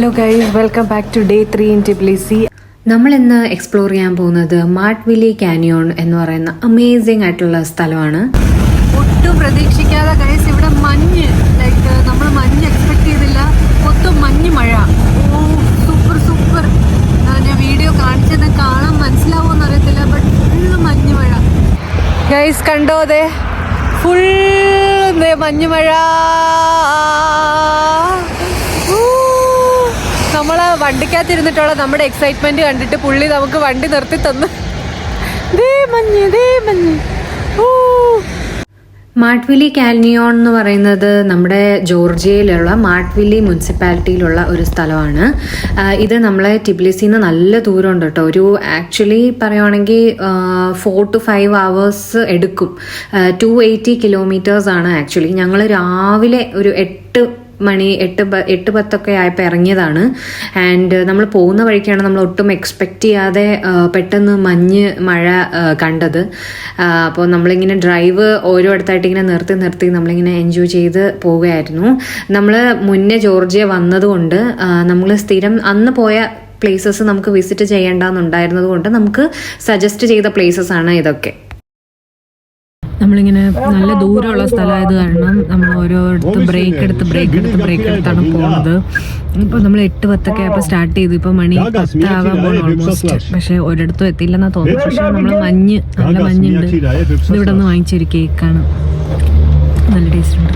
Hello guys welcome back to day three in Tbilisi നമ്മൾ ഇന്ന് explore ചെയ്യാൻ പോകുന്നത് മാർട്ട് വില്ലി കാനിയോൺ എന്ന് പറയുന്ന അമേസിംഗ് ആയിട്ടുള്ള സ്ഥലമാണ്. ഒട്ടും പ്രതീക്ഷിക്കാതെ ഗൈസ് ഇവിടെ മഞ്ഞ്. ലൈക്ക് നമ്മൾ മഞ്ഞ് എക്സ്പെക്ട് ചെയ്തില്ല. മൊത്തം മഞ്ഞ് മഴ. ഓ സൂപ്പർ സൂപ്പർ ഞാൻ വീഡിയോ കാണിച്ചത് കാണാൻ മനസ്സിലാവുമെന്ന് അറിയത്തില്ല ബട്ട് ഫുള്ള് മഞ്ഞ് മഴ. ഗൈസ് കണ്ടോ അതെ? ഫുൾ മഞ്ഞ് മഴ ഊ. നമ്മൾ വണ്ടിക്കകത്തിരുന്നിട്ടുള്ള നമ്മുടെ എക്സൈറ്റ്മെന്റ് കണ്ടിട്ട് പുള്ളി നമുക്ക് വണ്ടി നിർത്തി തന്നു. ദേ ദേ വില്ലി എന്ന് പറയുന്നത് നമ്മുടെ ജോർജിയയിലുള്ള മാർട്ട് മുനിസിപ്പാലിറ്റിയിലുള്ള ഒരു സ്ഥലമാണ്. ഇത് നമ്മളെ ടിബ്ലിസിന്ന് നല്ല ദൂരമുണ്ട് കേട്ടോ. ഒരു ആക്ച്വലി പറയുവാണെങ്കിൽ ഫോർ ടു ഫൈവ് അവേഴ്സ് എടുക്കും. ടു എയ്റ്റി കിലോമീറ്റേഴ്സ് ആണ് ആക്ച്വലി ഞങ്ങൾ രാവിലെ ഒരു എട്ട് മണി എട്ട് എട്ട് പത്തൊക്കെ ആയപ്പോൾ ഇറങ്ങിയതാണ്. ആൻഡ് നമ്മൾ പോകുന്ന വഴിക്കാണ് നമ്മൾ ഒട്ടും എക്സ്പെക്റ്റ് ചെയ്യാതെ പെട്ടെന്ന് മഞ്ഞ് മഴ കണ്ടത്. അപ്പോൾ നമ്മളിങ്ങനെ ഡ്രൈവ് ഓരോ അടുത്തായിട്ട് ഇങ്ങനെ നിർത്തി നിർത്തി നമ്മളിങ്ങനെ എൻജോയ് ചെയ്ത് പോവുകയായിരുന്നു. നമ്മൾ മുന്നേ ജോർജിയ വന്നതുകൊണ്ട് നമ്മൾ സ്ഥിരം അന്ന് പോയ പ്ലേസസ് നമുക്ക് വിസിറ്റ് ചെയ്യേണ്ടെന്നുണ്ടായിരുന്നത് കൊണ്ട് നമുക്ക് സജസ്റ്റ് ചെയ്ത പ്ലേസസ് ആണ് ഇതൊക്കെ. നമ്മളിങ്ങനെ നല്ല ദൂരമുള്ള സ്ഥലമായത് കാരണം നമ്മൾ ഓരോരുത്തർ ബ്രേക്ക് എടുത്ത് ബ്രേക്ക് എടുത്ത് ബ്രേക്ക് എടുത്താണ് പോകുന്നത് ഇപ്പോൾ നമ്മൾ എട്ട് പത്തൊക്കെ ആയപ്പോൾ സ്റ്റാർട്ട് ചെയ്തു. ഇപ്പോൾ മണി പത്താവാൻ പോകണം ഓൾമോസ്റ്റ് പക്ഷേ ഒരിടത്തും എത്തിയില്ലെന്നാ തോന്നുന്നു പക്ഷേ നമ്മൾ മഞ്ഞ് നല്ല മഞ്ഞുണ്ട്. ഇവിടെ നിന്ന് വാങ്ങിച്ചൊരു കേക്കാണ് നല്ല ടേസ്റ്റ് ഉണ്ട്.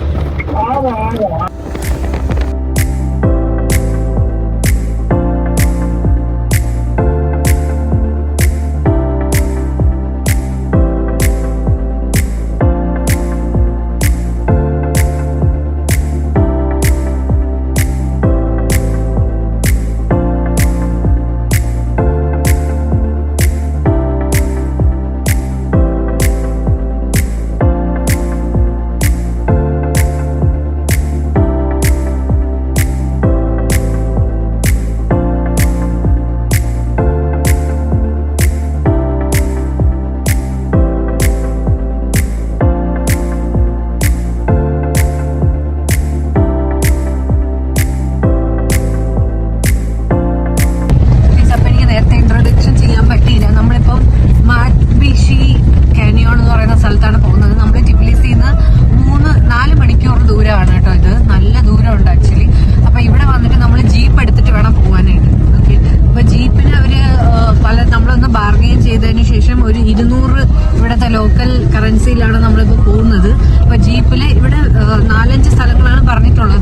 നാലഞ്ച് സ്ഥലങ്ങളാണ് പറഞ്ഞിട്ടുള്ളത്.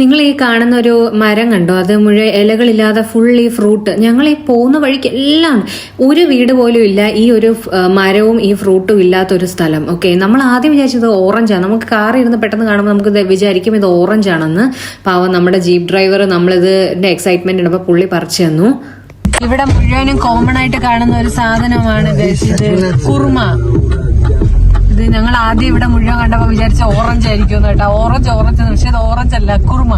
നിങ്ങൾ ഈ കാണുന്ന ഒരു മരം കണ്ടോ? അത് മുഴുവൻ ഇലകളില്ലാതെ ഫുൾ ഈ ഫ്രൂട്ട് ഞങ്ങൾ ഈ പോകുന്ന വഴിക്ക് എല്ലാം ഒരു വീട് പോലും ഇല്ല. ഈ ഒരു മരവും ഈ ഫ്രൂട്ടും ഇല്ലാത്തൊരു സ്ഥലം. ഓക്കെ നമ്മൾ ആദ്യം വിചാരിച്ചത് ഓറഞ്ചാണ് നമുക്ക് കാർ ഇരുന്ന് പെട്ടെന്ന് കാണുമ്പോൾ നമുക്ക് വിചാരിക്കും ഇത് ഓറഞ്ച് ആണെന്ന്. പാവം നമ്മുടെ ജീപ്പ് ഡ്രൈവർ നമ്മളിത് എക്സൈറ്റ്മെന്റ് ഉണ്ടപ്പോൾ പുള്ളി പറിച്ചു തന്നു. ഇവിടെ മുഴുവനും കോമൺ ആയിട്ട് കാണുന്ന ഒരു സാധനമാണ് ഇത് കുറുമ. ഞങ്ങൾ ആദ്യം ഇവിടെ മുഴുവൻ കണ്ടപ്പോ വിചാരിച്ച ഓറഞ്ച് ആയിരിക്കും കേട്ടോ. ഓറഞ്ച് ഓറഞ്ച് പക്ഷെ ഇത് ഓറഞ്ച് അല്ല കുറുമ.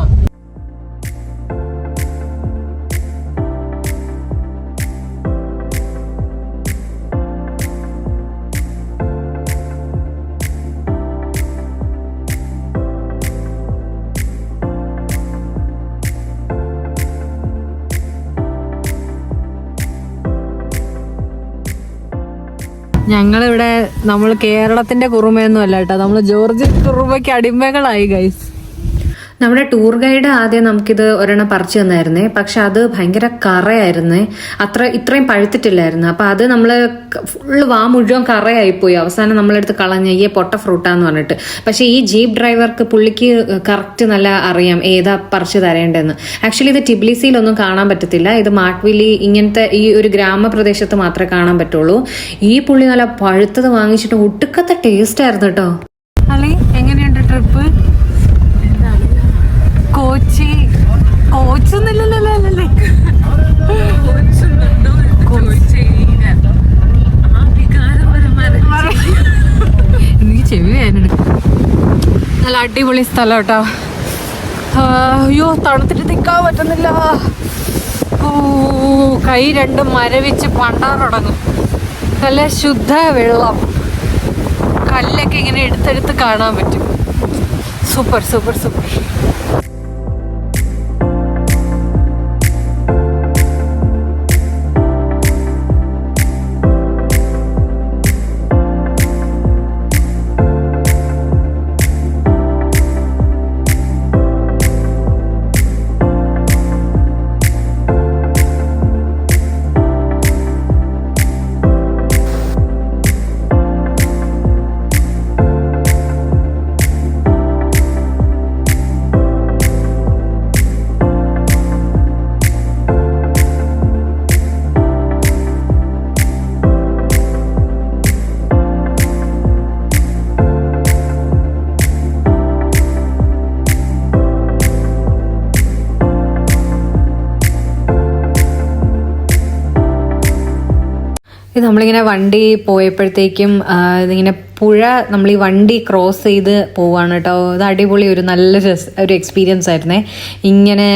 ഞങ്ങളിവിടെ നമ്മൾ കേരളത്തിന്റെ കുറുമയൊന്നും അല്ല കേട്ടോ. നമ്മൾ ജോർജ് കുറുമയ്ക്ക് അടിമകളായി ഗൈസ് നമ്മുടെ ടൂർ ഗൈഡ് ആദ്യം നമുക്കിത് ഒരെണ്ണം പറിച്ചു തന്നായിരുന്നേ. പക്ഷെ അത് ഭയങ്കര കറയായിരുന്നേ. അത്ര ഇത്രയും പഴുത്തിട്ടില്ലായിരുന്നു. അപ്പൊ അത് നമ്മൾ ഫുള്ള് വാ മുഴുവൻ കറയായിപ്പോയി. അവസാനം നമ്മളെടുത്ത് കളഞ്ഞ ഈ പൊട്ട ഫ്രൂട്ടാന്ന് പറഞ്ഞിട്ട്. പക്ഷെ ഈ ജീപ്പ് ഡ്രൈവർക്ക് പുള്ളിക്ക് കറക്റ്റ് നല്ല അറിയാം ഏതാ പറിച്ചു തരേണ്ടതെന്ന് ആക്ച്വലി ഇത് ടിബ്ലിസിയിലൊന്നും കാണാൻ പറ്റത്തില്ല. ഇത് മാട്ട്വിലി ഇങ്ങനത്തെ ഈ ഒരു ഗ്രാമപ്രദേശത്ത് മാത്രമേ കാണാൻ പറ്റുള്ളൂ. ഈ പുള്ളി നല്ല പഴുത്തത് വാങ്ങിച്ചിട്ട് ഒട്ടുക്കത്തെ ടേസ്റ്റ് ആയിരുന്നു കേട്ടോ. അളി എങ്ങനെയുണ്ട് ട്രിപ്പ്? കോച്ചി. കോച്ചൊന്നുമില്ലല്ലേ എനിക്ക് ചെവി വേദന നല്ല അടിപൊളി സ്ഥലം കേട്ടോ. അയ്യോ തണുത്തിട്ട് നിൽക്കാൻ പറ്റുന്നില്ല. ഓ കൈ രണ്ടും മരവിച്ച് പണ്ടാൻ തുടങ്ങും. നല്ല ശുദ്ധ വെള്ളം. കല്ലൊക്കെ ഇങ്ങനെ എടുത്തെടുത്ത് കാണാൻ പറ്റും. Super super super. ഇത് നമ്മളിങ്ങനെ വണ്ടി പോയപ്പോഴത്തേക്കും ഇങ്ങനെ പുഴ നമ്മൾ ഈ വണ്ടി ക്രോസ് ചെയ്ത് പോവാണ് കേട്ടോ. ഇത് അടിപൊളി ഒരു നല്ല ഒരു എക്സ്പീരിയൻസ് ആയിരുന്നേ. ഇങ്ങനെ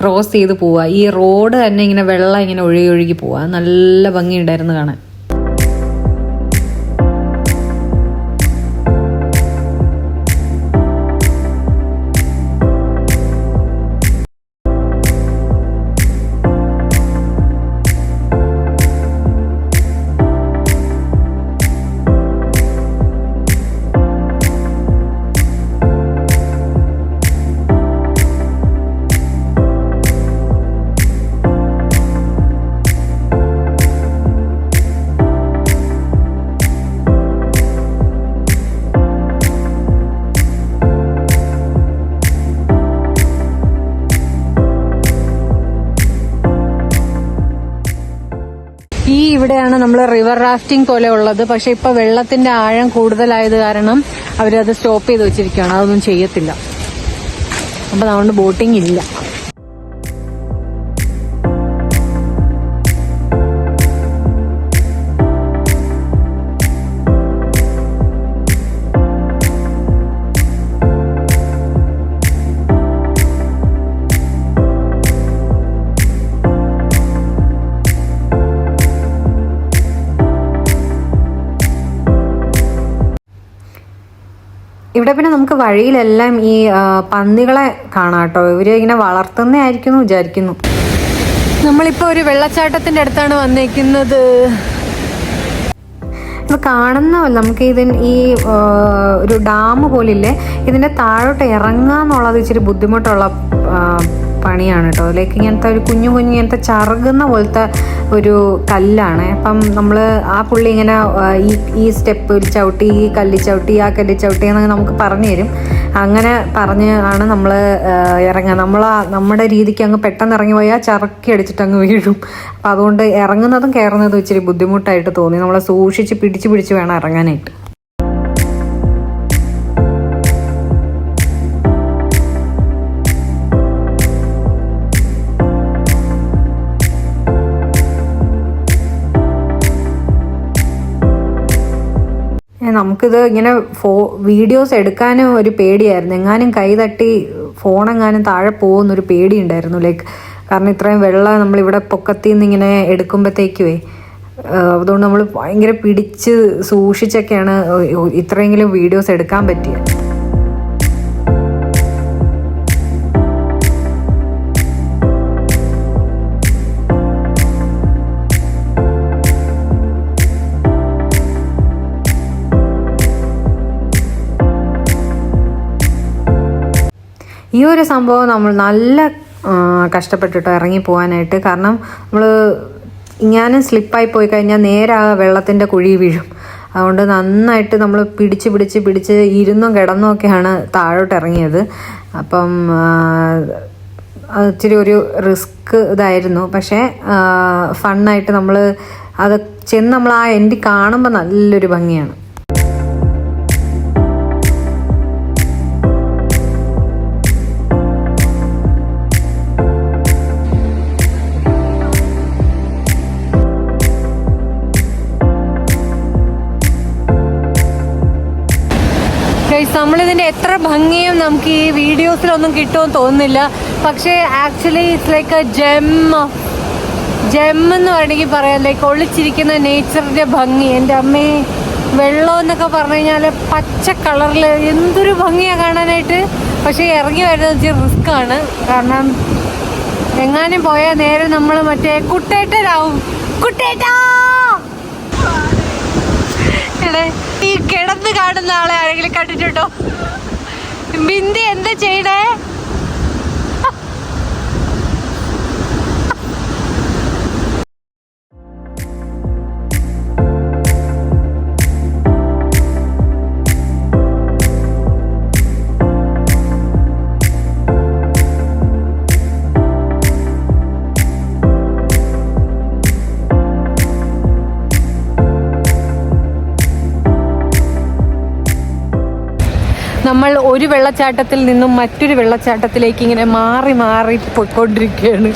ക്രോസ് ചെയ്ത് പോവുക ഈ റോഡ് തന്നെ ഇങ്ങനെ വെള്ളം ഇങ്ങനെ ഒഴുകി ഒഴുകി പോവുക നല്ല ഭംഗിയുണ്ടായിരുന്നു കാണാൻ. ഇവിടെയാണ് നമ്മൾ റിവർ റാഫ്റ്റിംഗ് പോലെ ഉള്ളത്. പക്ഷെ ഇപ്പൊ വെള്ളത്തിന്റെ ആഴം കൂടുതലായത് കാരണം അവരത് സ്റ്റോപ്പ് ചെയ്ത് വെച്ചിരിക്കുകയാണ്. അതൊന്നും ചെയ്യത്തില്ല. അപ്പൊ അതുകൊണ്ട് ബോട്ടിംഗ് ഇല്ല. ഇവിടെ പിന്നെ നമുക്ക് വഴിയിലെല്ലാം ഈ പന്നികളെ കാണാം കേട്ടോ ഇവർ ഇങ്ങനെ വളർത്തുന്നതായിരിക്കും എന്ന് വിചാരിക്കുന്നു. നമ്മളിപ്പോ ഒരു വെള്ളച്ചാട്ടത്തിന്റെ അടുത്താണ് വന്നേക്കുന്നത്. ഇത് കാണുന്ന നമുക്ക് ഇതിന് ഈ ഒരു ഡാം പോലില്ലേ? ഇതിന്റെ താഴോട്ട് ഇറങ്ങാന്നുള്ളത് ഇച്ചിരി ബുദ്ധിമുട്ടുള്ള പണിയാണ് കേട്ടോ ലൈക്ക് ഇങ്ങനത്തെ ഒരു കുഞ്ഞു കുഞ്ഞു ഇങ്ങനത്തെ ചറുകുന്ന പോലത്തെ ഒരു കല്ലാണ്. അപ്പം നമ്മൾ ആ പുള്ളി ഇങ്ങനെ ഈ ഈ സ്റ്റെപ്പ് ചവിട്ടി ഈ കല്ല് ചവിട്ടി ആ കല്ല് ചവിട്ടി എന്നൊക്കെ നമുക്ക് പറഞ്ഞു തരും. അങ്ങനെ പറഞ്ഞ് ആണ് നമ്മൾ ഇറങ്ങുക. നമ്മൾ നമ്മുടെ രീതിക്ക് അങ്ങ് പെട്ടെന്ന് ഇറങ്ങി പോയാൽ ചറക്കി അടിച്ചിട്ട് അങ്ങ് വീഴും. അപ്പം അതുകൊണ്ട് ഇറങ്ങുന്നതും കയറുന്നതും ഇച്ചിരി ബുദ്ധിമുട്ടായിട്ട് തോന്നി. നമ്മളെ സൂക്ഷിച്ച് പിടിച്ച് പിടിച്ച് വേണം ഇറങ്ങാനായിട്ട്. നമുക്കിത് ഇങ്ങനെ ഫോ വീഡിയോസ് എടുക്കാനും ഒരു പേടിയായിരുന്നു. എങ്ങാനും കൈ തട്ടി ഫോണെങ്ങാനും താഴെ പോകുന്നൊരു പേടിയുണ്ടായിരുന്നു. ലൈക്ക് കാരണം ഇത്രയും വെള്ളം നമ്മളിവിടെ പൊക്കത്തിൽ നിന്ന് ഇങ്ങനെ എടുക്കുമ്പോഴത്തേക്കുവേ അതുകൊണ്ട് നമ്മൾ ഭയങ്കര പിടിച്ച് സൂക്ഷിച്ചൊക്കെയാണ് ഇത്രയെങ്കിലും വീഡിയോസ് എടുക്കാൻ പറ്റിയത്. ഒരു സംഭവം നമ്മൾ നല്ല കഷ്ടപ്പെട്ടിട്ട് ഇറങ്ങി പോകാനായിട്ട് കാരണം നമ്മൾ ഞാനും സ്ലിപ്പായി പോയി കഴിഞ്ഞാൽ നേരെ ആ വെള്ളത്തിന്റെ കുഴി വീഴും. അതുകൊണ്ട് നന്നായിട്ട് നമ്മൾ പിടിച്ച് പിടിച്ച് പിടിച്ച് ഇരുന്നും കിടന്നും ഒക്കെയാണ് താഴോട്ട് ഇറങ്ങിയത്. അപ്പം ഇച്ചിരി ഒരു റിസ്ക് ഇതായിരുന്നു. പക്ഷേ ഫണ്ണായിട്ട് നമ്മൾ അത് ചെന്ന് നമ്മൾ ആ എൻഡ് കാണുമ്പോൾ നല്ലൊരു ഭംഗിയാണ്. ഗൈസ് നമ്മളിതിന്റെ എത്ര ഭംഗിയും നമുക്ക് ഈ വീഡിയോസിലൊന്നും കിട്ടുമെന്ന് തോന്നുന്നില്ല. പക്ഷേ actually it's like a gem gem എന്ന് വേണമെങ്കിൽ പറയാം. ലൈക്ക് ഒളിച്ചിരിക്കുന്ന നേച്ചറിന്റെ ഭംഗി. എന്റെ അമ്മേ വെള്ളം എന്നൊക്കെ പറഞ്ഞു കഴിഞ്ഞാൽ പച്ച കളറിൽ എന്തൊരു ഭംഗിയാണ് കാണാനായിട്ട്. പക്ഷേ ഇറങ്ങി വരുന്നത് ഇച്ചിരി റിസ്ക് ആണ്. കാരണം എങ്ങാനും പോയാൽ നേരെ നമ്മൾ മറ്റേ കുട്ടേട്ടരാവും കുട്ടേട്ടാ! ഈ കിടന്ന് കാണുന്ന ആളെ ആരെങ്കിലും കണ്ടിട്ടുണ്ടോ? ബിന്ദി എന്താ ചെയ്യണേ? ഒരു വെള്ളച്ചാട്ടത്തിൽ നിന്നും മറ്റൊരു വെള്ളച്ചാട്ടത്തിലേക്ക് ഇങ്ങനെ മാറി മാറി പോയിക്കൊണ്ടിരിക്കുകയാണ്.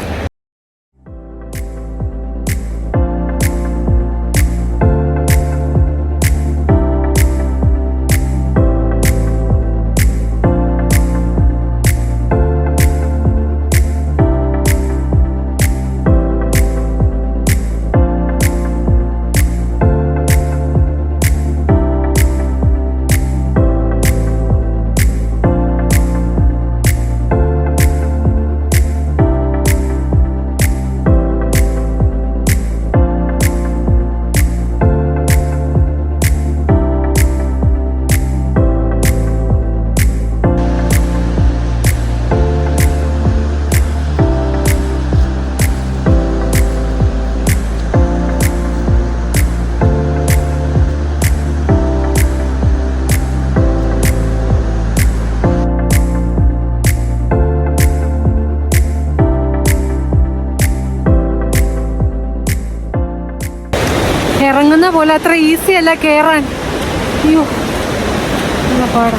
ഇറങ്ങുന്ന പോലെ അത്ര ഈസി അല്ല കയറാൻ അയ്യോ പാടാ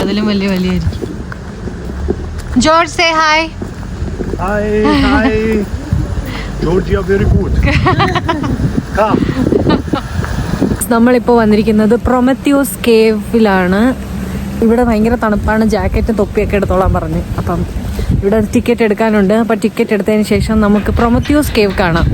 അതിലും വലിയ വലിയായിരിക്കും. George say hi hi hi George you are very good come നമ്മളിപ്പോൾ വന്നിരിക്കുന്നത് പ്രൊമത്യൂസ് കേവിലാണ് ഇവിടെ ഭയങ്കര തണുപ്പാണ്. ജാക്കറ്റ് തൊപ്പിയൊക്കെ എടുത്തോളാൻ പറഞ്ഞു. അപ്പം ഇവിടെ ടിക്കറ്റ് എടുക്കാനുണ്ട്. അപ്പോൾ ടിക്കറ്റ് എടുത്തതിന് ശേഷം നമുക്ക് പ്രൊമത്യൂസ് കേവ് കാണാം.